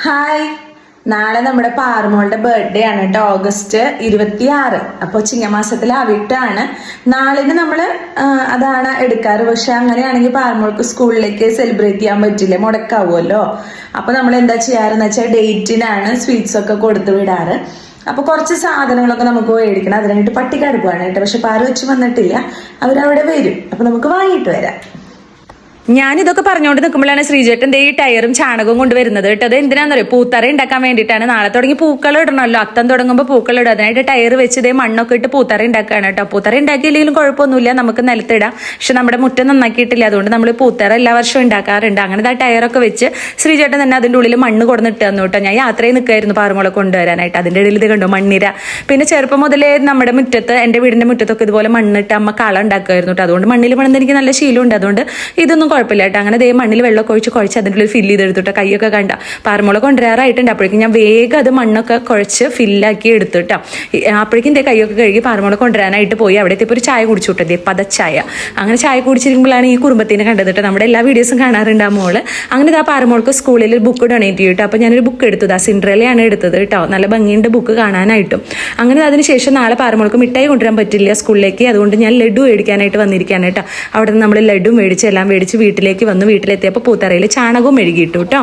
Hi. നാളെ നമ്മുടെ പാറുമോളുടെ birthday ആണ് കേട്ടോ ഓഗസ്റ്റ് ഇരുപത്തി ആറ് അപ്പോൾ ചിങ്ങമാസത്തിലെ അവിട്ടാണ് നാളിന് നമ്മൾ അതാണ് എടുക്കാറ്. പക്ഷെ അങ്ങനെയാണെങ്കിൽ പാറുമോൾക്ക് സ്കൂളിലേക്ക് സെലിബ്രേറ്റ് ചെയ്യാൻ പറ്റില്ല മുടക്കാവുമല്ലോ. അപ്പോൾ നമ്മൾ എന്താ ചെയ്യാറെന്ന് വെച്ചാൽ ഡേറ്റിനാണ് സ്വീറ്റ്സ് ഒക്കെ കൊടുത്തു വിടാറ്. അപ്പോൾ കുറച്ച് സാധനങ്ങളൊക്കെ നമുക്ക് മേടിക്കണം. അതിനായിട്ട് പട്ടിക അടുപ്പാണ് കേട്ടോ. പക്ഷെ പാറ് വെച്ച് വന്നിട്ടില്ല. അവരവിടെ വരും. അപ്പോൾ നമുക്ക് വാങ്ങിയിട്ട് വരാം. ഞാൻ ഇതൊക്കെ പറഞ്ഞുകൊണ്ട് നിൽക്കുമ്പോഴാണ് ശ്രീജേട്ടൻ ഈ ടയറും ചാണകവും കൊണ്ടുവരുന്നത് കേട്ടോ. അത് എന്തിനാണെന്നറിയോ പൂത്തറ ഉണ്ടാക്കാൻ വേണ്ടിയിട്ടാണ്. നാളെ തുടങ്ങി പൂക്കൾ ഇടണമല്ലോ. അത്തം തുടങ്ങുമ്പോൾ പൂക്കൾ ഇടും. അതിനായിട്ട് ടയർ വെച്ച് ഇതേ മണ്ണൊക്കെ ഇട്ട് പൂത്തറ ഉണ്ടാക്കുകയാണ് കേട്ടോ. പൂത്തറ ഉണ്ടാക്കിയില്ലെങ്കിലും കുഴപ്പമൊന്നുമില്ല. നമുക്ക് നിലത്തിടാം. പക്ഷെ നമ്മുടെ മുറ്റം നന്നാക്കിയിട്ടില്ല. അതുകൊണ്ട് നമ്മൾ പൂത്തറ എല്ലാ വർഷവും ഉണ്ടാക്കാറുണ്ട്. അങ്ങനെ ആ ടയറൊക്കെ വെച്ച് ശ്രീജേട്ടൻ തന്നെ അതിന്റെ ഉള്ളിൽ മണ്ണ് കൊടുന്നിട്ട് തന്നു കേട്ടോ. ഞാൻ യാത്രയിൽ നിൽക്കായിരുന്നു പാറമുളക്ക് കൊണ്ടുവരാനായിട്ട്. അതിന്റെ ഇടയിൽ ഇത് കണ്ടു? മണ്ണിര. പിന്നെ ചെറുപ്പം മുതലേ നമ്മുടെ മുറ്റത്ത് എന്റെ വീടിന്റെ മുറ്റത്തൊക്കെ ഇതുപോലെ മണ്ണിട്ട് അമ്മ കള ഉണ്ടാക്കുമായിരുന്നു കേട്ടോ. അതുകൊണ്ട് മണ്ണിൽ പണിത് എനിക്ക് നല്ല ശീലമുണ്ട്. അതുകൊണ്ട് ഇതൊന്നും കുഴപ്പമില്ല കേട്ടോ. അങ്ങനെ ദേ മണ്ണിൽ വെള്ളമൊക്കെ ഒഴിച്ച് കുഴച്ച് അതിന്റെ ഉള്ളിൽ ഫില്ല് ചെയ്തെടുത്തിട്ട്. കൈയൊക്കെ കണ്ട. പാറമുളക് കൊണ്ടുവരാറായിട്ടുണ്ട്. അപ്പോഴേക്കും ഞാൻ വേഗം അത് മണ്ണൊക്കെ കുഴച്ച് ഫില്ലാക്കി എടുത്തിട്ടോ. അപ്പോഴേക്കും ദേ കൈയൊക്കെ കഴുകി പാറമുളക് കൊണ്ടുവരാനായിട്ട് പോയി. അവിടെ ഇപ്പോൾ ഒരു ചായ കുടിച്ചു ദേ പതച്ചായ. അങ്ങനെ ചായ കുടിച്ചിരിക്കുമ്പോഴാണ് ഈ കുടുംബത്തിനെ കണ്ടത് കേട്ടോ. നമ്മുടെ എല്ലാ വീഡിയോസും കാണാറുണ്ട് ആ മോൾ. അങ്ങനെ ഇതാ പാറമോൾക്ക് സ്കൂളിൽ ഒരു ബുക്ക് ഡൊണേറ്റ് ചെയ്യും കേട്ടോ അപ്പോൾ ഞാനൊരു ബുക്ക് എടുത്തത് ആ സിൻഡ്രലയാണ് എടുത്തത് കേട്ടോ. നല്ല ഭംഗിയുണ്ട് ബുക്ക് കാണാനായിട്ടും. അങ്ങനെ അതിനുശേഷം നാളെ പാറമോൾക്ക് മിഠായി കൊണ്ടുവരാൻ പറ്റില്ല സ്കൂളിലേക്ക്. അതുകൊണ്ട് ഞാൻ ലഡു മേടിക്കാനായിട്ട് വന്നിരിക്കുകയാണ് കേട്ടോ. അവിടെ നിന്ന് നമ്മൾ ലഡു മേടിച്ച് എല്ലാം മേടിച്ച് വീട്ടിലേക്ക് വന്ന് വീട്ടിലെത്തിയപ്പോൾ പൂത്തറയിൽ ചാണകവും മെഴുകിയിട്ടു കേട്ടോ